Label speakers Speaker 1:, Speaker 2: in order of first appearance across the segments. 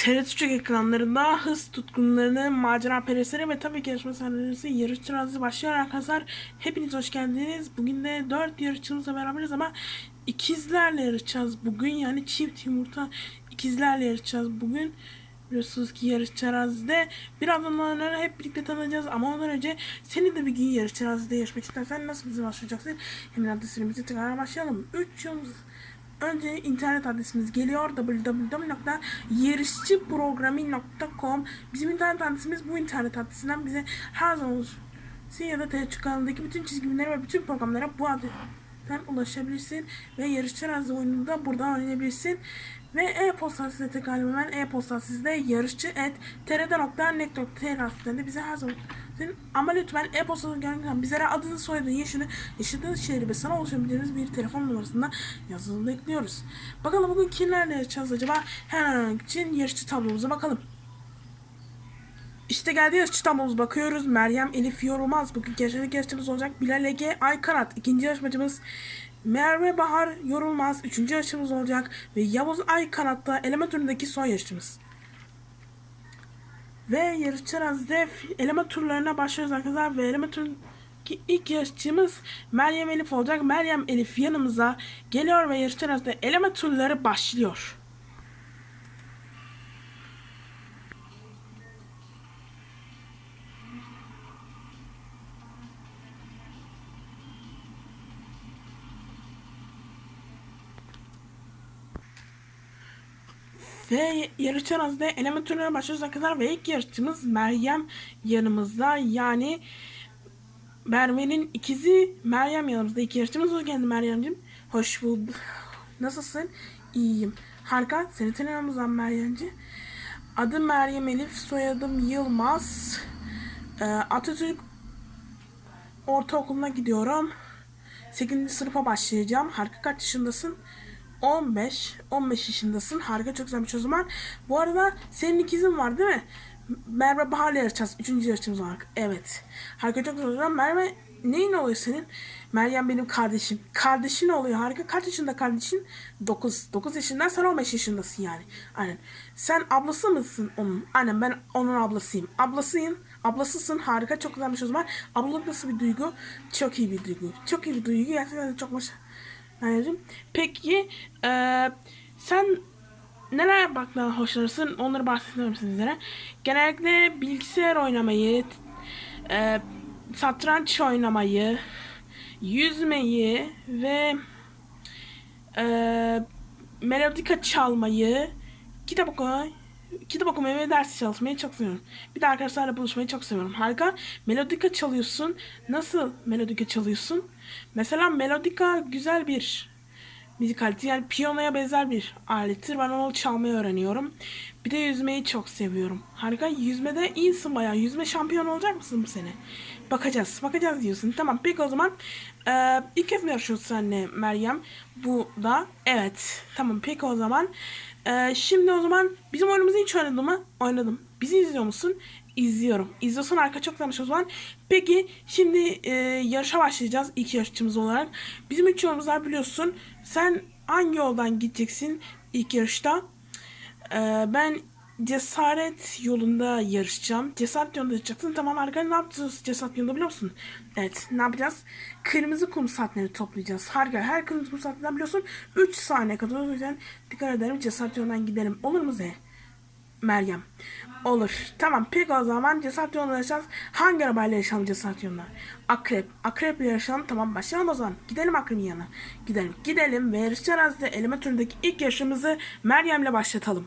Speaker 1: TRT Türk ekranlarında hız tutkunlarının macera perestleri ve tabii ki yarışma sahnelerinizi yarışçı razı başlıyor arkadaşlar. Hepiniz hoş geldiniz. Bugün de 4 yarışçımızla beraberiz ama ikizlerle yarışacağız bugün. Yani çift yumurta ikizlerle yarışacağız bugün. Biliyorsunuz ki yarış arazide birazdan onları hep birlikte tanıyacağız ama ondan önce senin de bir gün yarış arazide yarışmak istersen nasıl bize başlayacaksın? Hemen adresimizi tekrar başlayalım. 3 yıl Önce internet adresimiz geliyor www.yarışçıprogrami.com Bizim internet adresimiz bu internet adresinden bize her zaman ulaşın ya da TRT kanalındaki bütün çizgileri ve bütün programlara bu adresten ulaşabilirsin ve yarışçı arazide oyununu da buradan oynayabilirsin. Ve e-posta tekrar hemen e-posta sizde yarışçı et trd.net.tr adresinden de bize her zaman ama lütfen e-postadan gelirken bizlere adını, soyadını, yaşını, yaşadığınız şehri ve sana ulaşabileceğiniz bir telefon numarasında yazılı bekliyoruz. Bakalım bugün kimlerle yarışacağız acaba? Hemen için yarışçı tablomuza bakalım. İşte geldi yarışçı tablomuza bakıyoruz. Meryem Elif Yorulmaz. Bugün yarışmacı yarışçımız olacak. Bilal Ege Aykanat. ikinci yarışmacımız Merve Bahar Yorulmaz. Üçüncü yarışçımız olacak. Ve Yavuz Aykanat da eleme turundaki son yarışçımız. Ve yarışçı arazide eleme turlarına başlıyoruz arkadaşlar. Ve eleme turundaki ilk yarışçımız Meryem Elif olacak. Meryem Elif yanımıza geliyor ve yarışçı arazide eleme turları başlıyor. Ve yarışçı arazide eleme turlarına başlıyoruz arkadaşlar. Ve ilk yarışçımız Meryem yanımızda. Yani Merve'nin ikizi Meryem yanımızda. İlk yarışçımız hoş geldin Meryem'cim. Hoş bulduk. Nasılsın? İyiyim. Harika. Seni tanıyoruz Meryem'ci. Adım Meryem Elif. Soyadım Yılmaz. Ee, Atatürk Ortaokulu'na gidiyorum. 8. sınıfa başlayacağım. Harika kaç yaşındasın? 15. 15 yaşındasın. Harika çok güzelmiş o zaman. Bu arada senin ikizin var değil mi? Merve Bahar'la yarışacağız. Üçüncü yarışımız var. Evet. Harika çok güzel. Merve neyin oluyor senin? Meryem benim kardeşim. Kardeşin oluyor. Harika. Kaç yaşında kardeşin? 9. 9 yaşından sen 15 yaşındasın yani. Aynen. Sen ablası mısın onun? Aynen ben onun ablasıyım. Ablasıyım. Ablasısın. Harika. Çok güzelmiş o zaman. Ablalık nasıl bir duygu? Çok iyi bir duygu. Çok iyi bir duygu. Gerçekten çok hoş. Anneciğim. Peki e, sen neler yapmaktan hoşlanırsın? Onları bahsediyorum sizlere. Genellikle bilgisayar oynamayı, e, satranç oynamayı, yüzmeyi ve e, melodika çalmayı, kitap okumayı, kitap okumayı ve ders çalışmayı çok seviyorum. Bir de arkadaşlarla buluşmayı çok seviyorum. Harika. Melodika çalıyorsun. Nasıl melodika çalıyorsun? Mesela melodika güzel bir müzik aleti. Yani piyanoya benzer bir alettir. Ben onu çalmayı öğreniyorum. Bir de yüzmeyi çok seviyorum. Harika. Yüzmede iyisin bayağı. Yüzme şampiyon olacak mısın bu sene? Bakacağız. Bakacağız diyorsun. Tamam. Peki o zaman e, ilk kez mi yarışıyorsun senle Meryem? Bu da. Evet. Tamam. Peki o zaman. E, şimdi o zaman bizim oyunumuzu hiç oynadın mı? Oynadım. Bizi izliyor musun? İzliyorum. İzliyorsan arka çok güzelmiş o zaman. Peki şimdi e, yarışa başlayacağız ilk yarışçımız olarak. Bizim üç yolumuz var biliyorsun. Sen hangi yoldan gideceksin ilk yarışta? E, ben cesaret yolunda yarışacağım. Cesaret yolunda yarışacaksın. Tamam harika ne yapacağız cesaret yolunda biliyor musun? Evet ne yapacağız? Kırmızı kum saatleri toplayacağız. Harika her kırmızı kum saatinden biliyorsun 3 saniye kadar. O yüzden dikkat ederim cesaret yolundan gidelim. Olur mu Z? Meryem. Olur. Tamam peki o zaman cesaret yolunda yaşayacağız. Hangi arabayla yaşayalım cesaret yolunda? Akrep. Akreple yaşayalım. Tamam başlayalım o zaman. Gidelim akrebin yanına. Gidelim. Gidelim ve yarışçı arazide eleme turundaki ilk yarışımızı Meryem'le başlatalım.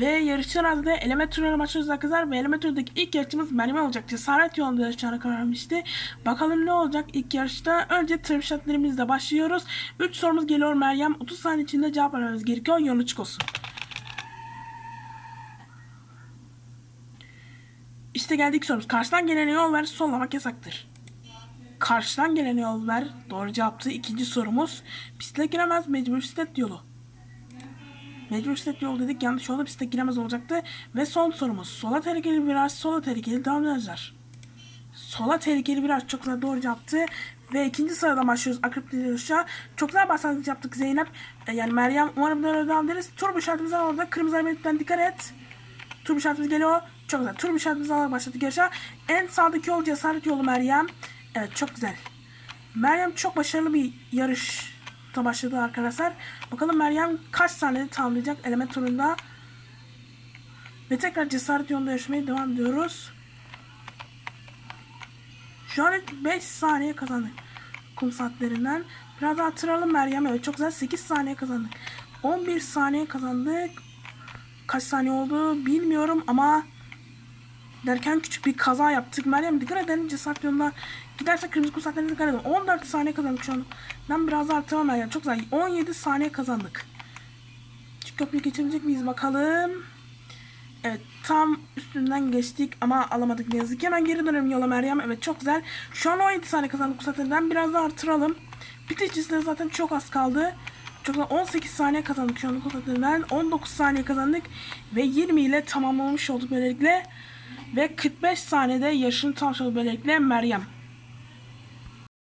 Speaker 1: Ve yarışçı arazide eleme turlarına başlıyoruz arkadaşlar. Ve eleme turdaki ilk yarışçımız Meryem olacak. Cesaret yolunda yarışacağına karar vermişti. Bakalım ne olacak ilk yarışta. Önce tırm şartlarımızla başlıyoruz. 3 sorumuz geliyor Meryem. 30 saniye içinde cevap vermemiz gerekiyor. Yolun açık olsun. İşte geldik sorumuz. Karşıdan gelene yol ver, sollamak yasaktır. Karşıdan gelene yol ver. Doğru cevaptı. İkinci sorumuz. Bisiklete giremez, mecbur bisiklet yolu. Mecbur bisiklet yolu dedik. Yanlış oldu. Bisiklet giremez olacaktı. Ve son sorumuz. Sola tehlikeli viraj, sola tehlikeli devam virajlar. Sola tehlikeli viraj çok güzel doğru cevaptı. Ve ikinci sıradan başlıyoruz Akrep yarışa. Çok güzel başlangıç yaptık Zeynep. E, yani Meryem umarım böyle devam ederiz. Turbo şartımız var orada. Kırmızı ayrımdan dikkat et. Turbo şartımız geliyor. Çok güzel. Turbo şartımızı alarak başladık yarışa. En sağdaki yol cesaret yolu Meryem. Evet çok güzel. Meryem çok başarılı bir yarışta başladı arkadaşlar. Bakalım Meryem kaç saniyede tamamlayacak element turunda. Ve tekrar cesaret yolunda yarışmaya devam ediyoruz. Şu an 5 saniye kazandık. Kum saatlerinden. Biraz daha artıralım Meryem. Evet çok güzel 8 saniye kazandık. 11 saniye kazandık. Kaç saniye oldu bilmiyorum ama derken küçük bir kaza yaptık. Meryem dikkat edelim cesaret yoluna giderse kırmızı kum saatlerine dikkat edelim. 14 saniye kazandık şu an. Ben biraz daha artıramam Meryem. Çok güzel. 17 saniye kazandık. Şu köprüyü geçebilecek miyiz bakalım. Evet tam üstünden geçtik ama alamadık ne yazık ki. Hemen geri dönelim yola Meryem. Evet çok güzel. Şu an 17 saniye kazandık bu saatlerden. Biraz daha artıralım. Biticisinde zaten çok az kaldı. Çok güzel. 18 saniye kazandık şu an bu saatlerden. 19 saniye kazandık. Ve 20 ile tamamlamış olduk böylelikle. Ve 45 saniyede yaşını tamamlamış olduk böylelikle Meryem.